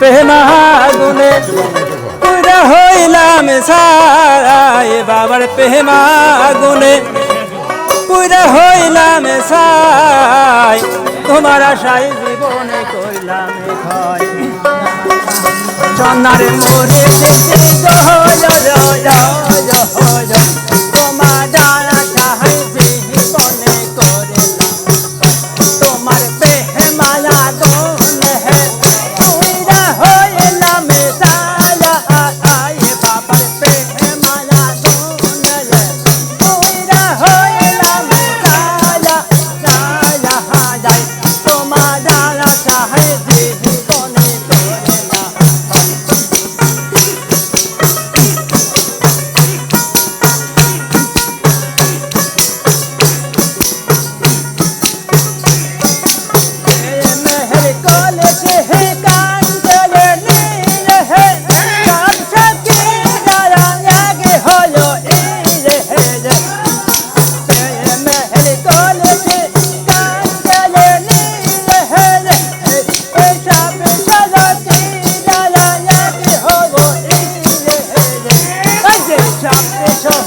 প্রেমা গুনে পুরা হইলাম সারাই বাবার প্রেমা গুনে পুরা হইলাম সাই, তোমার আশাই জীবনে কইলাম ক্ষয়। চন্দারে মোরে salvation.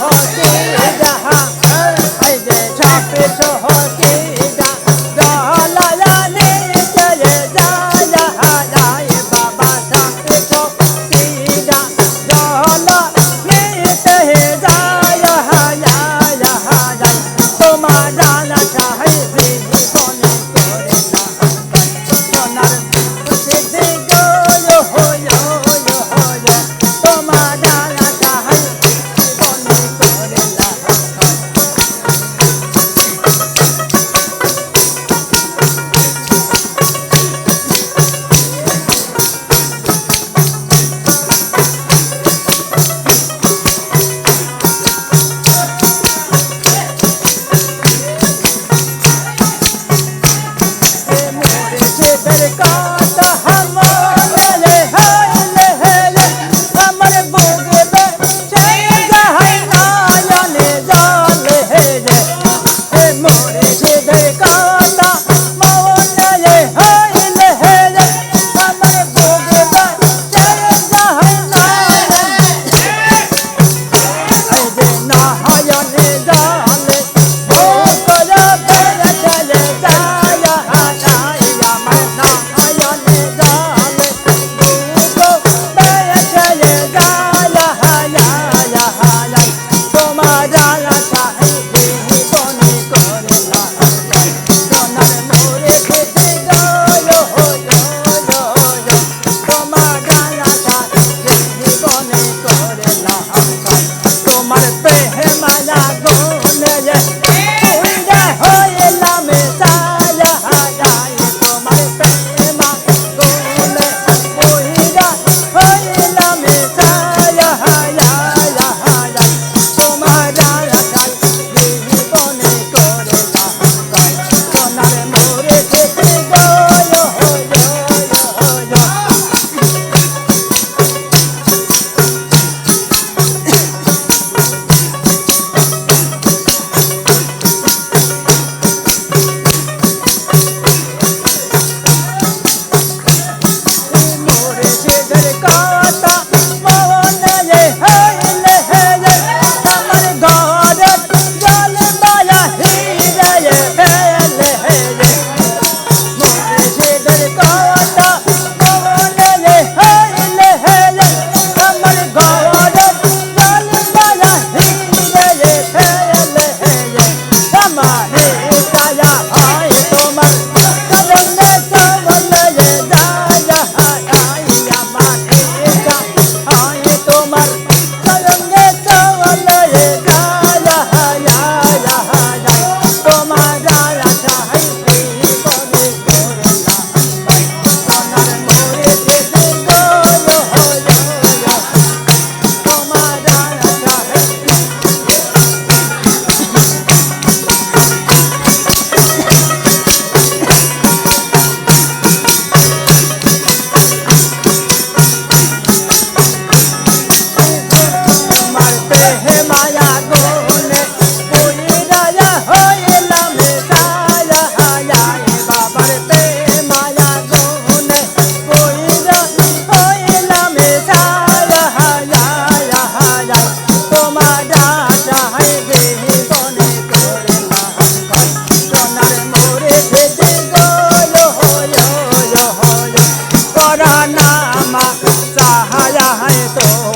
aa yeah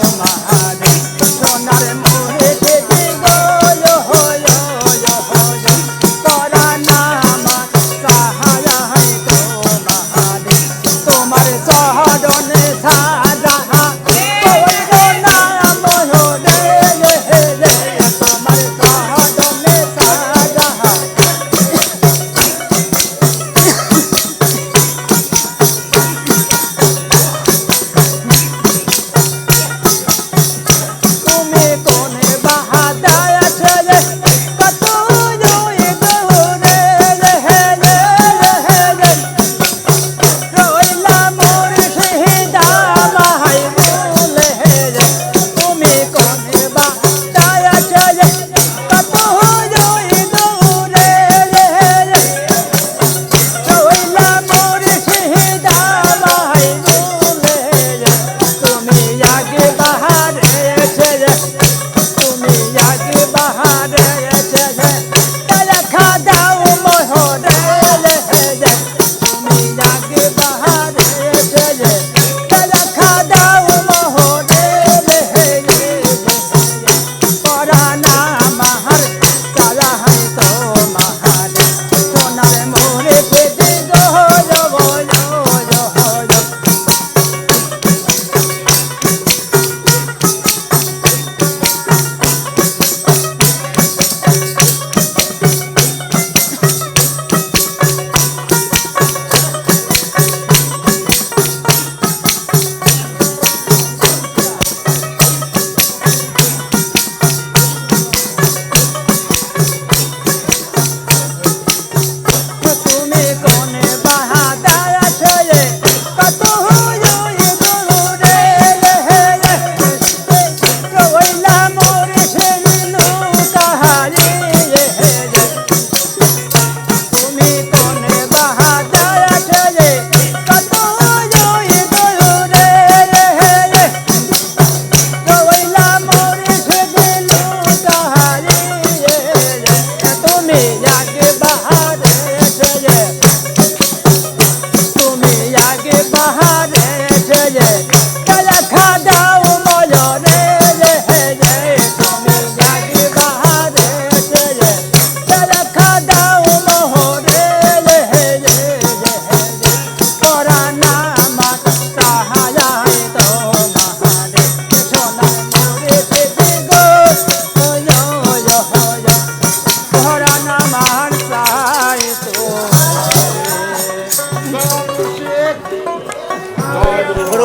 na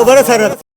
बरं सर।